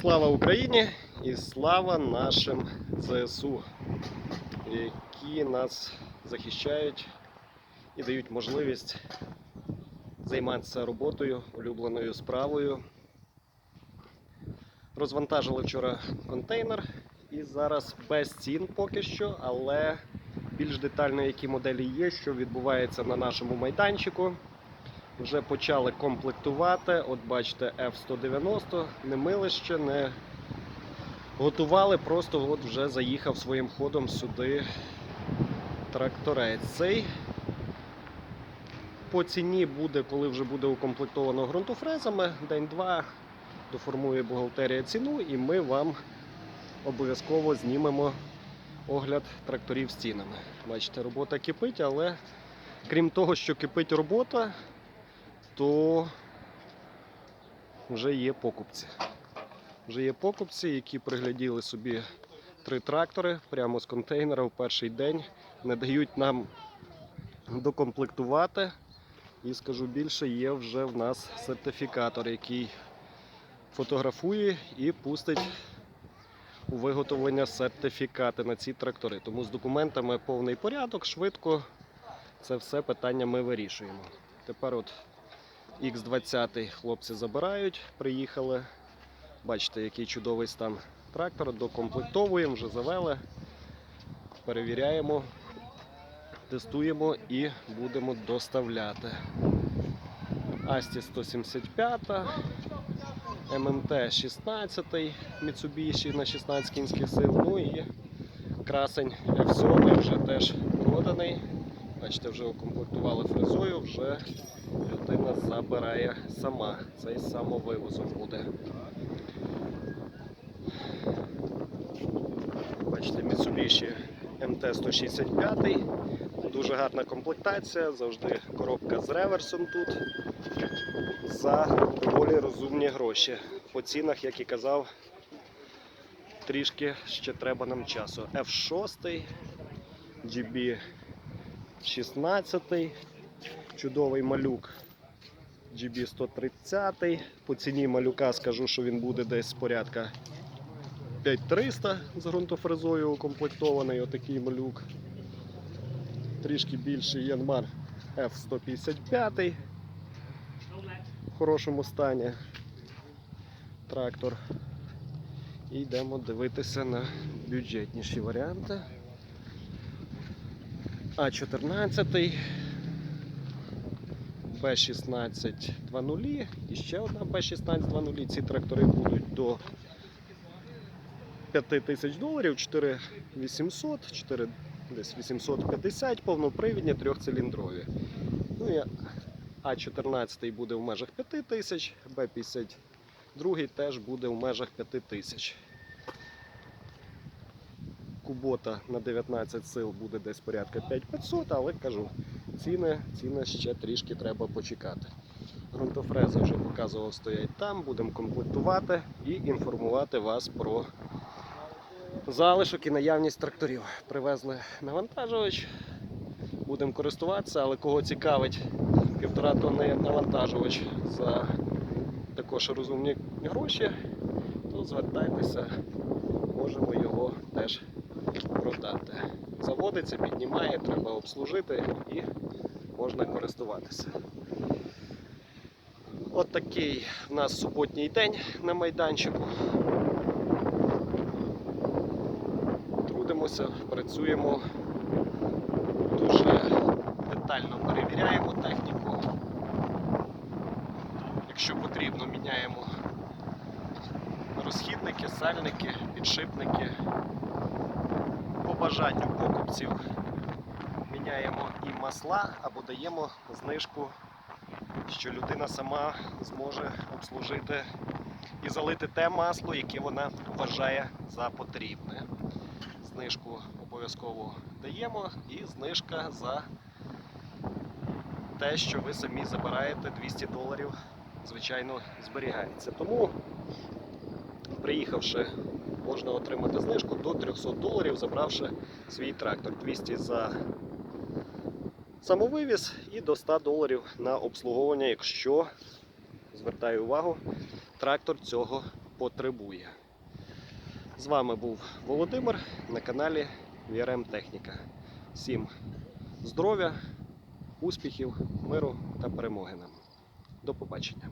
Слава Україні і слава нашим ЗСУ, які нас захищають і дають можливість займатися роботою, улюбленою справою. Розвантажили вчора контейнер і зараз без цін поки що, але більш детально, які моделі є, що відбувається на нашому майданчику. Вже почали комплектувати. От бачите, F-190, не мили ще, не готували, просто от вже заїхав своїм ходом сюди тракторець. Цей по ціні буде, коли вже буде укомплектовано ґрунтофрезами, день-два доформує бухгалтерія ціну, і ми вам обов'язково знімемо огляд тракторів стінами. Бачите, робота кипить, але крім того, що кипить робота, то вже є покупці. Вже є покупці, які пригляділи собі три трактори прямо з контейнера в перший день, не дають нам докомплектувати. І скажу більше, є вже в нас сертифікатор, який фотографує і пустить у виготовлення сертифікати на ці трактори. Тому з документами повний порядок, швидко це все питання ми вирішуємо. Тепер от Х20 хлопці забирають, приїхали. Бачите, який чудовий стан трактора. Докомплектовуємо, вже завели, перевіряємо, тестуємо і будемо доставляти. Асті 175, ММТ 16, Mitsubishi на 16 кінських сил. Ну і красень F7 вже теж проданий. Бачите, вже укомплектували фрезою, вже людина забирає сама. Цей самовивозом буде. Бачите, Mitsubishi MT-165. Дуже гарна комплектація, завжди коробка з реверсом тут. За доволі розумні гроші. По цінах, як і казав, трішки ще треба нам часу. F6, GB 16, чудовий малюк GB 130. По ціні малюка скажу, що він буде десь порядка 5300 з ґрунтофрезою укомплектований отакий малюк. Трішки більший Янмар F155 в хорошому стані. Трактор. І йдемо дивитися на бюджетніші варіанти. А14, Б16 2.0 і ще одна Б16 2.0. Ці трактори будуть до 5 тисяч доларів, 4800, 4 десь 850 повнопривідні, трьохциліндрові. Ну і А14 буде в межах 5 тисяч, Б52 теж буде в межах 5 тисяч. Кубота на 19 сил буде десь порядка 5500, але кажу, ціни, ціни ще трішки треба почекати. Грунтофрези вже показував, стоять там, будемо комплектувати і інформувати вас про залишок і наявність тракторів. Привезли навантажувач, будемо користуватися, але кого цікавить півтора тонни навантажувач за також розумні гроші, то звертайтеся, можемо його теж продати. Заводиться, піднімає, треба обслужити і можна користуватися. От такий в нас суботній день на майданчику. Трудимося, працюємо, дуже детально перевіряємо техніку. Якщо потрібно, міняємо розхідники, сальники, підшипники. Бажанню покупців міняємо і масла або даємо знижку, що людина сама зможе обслужити і залити те масло, яке вона вважає за потрібне. Знижку обов'язково даємо і знижка за те, що ви самі забираєте 200 доларів, звичайно, зберігається. Тому, приїхавши, можна отримати знижку до 300 доларів, забравши свій трактор. 200 за самовивіз і до 100 доларів на обслуговування, якщо, звертаю увагу, трактор цього потребує. З вами був Володимир на каналі VRM Техніка. Всім здоров'я, успіхів, миру та перемоги нам. До побачення.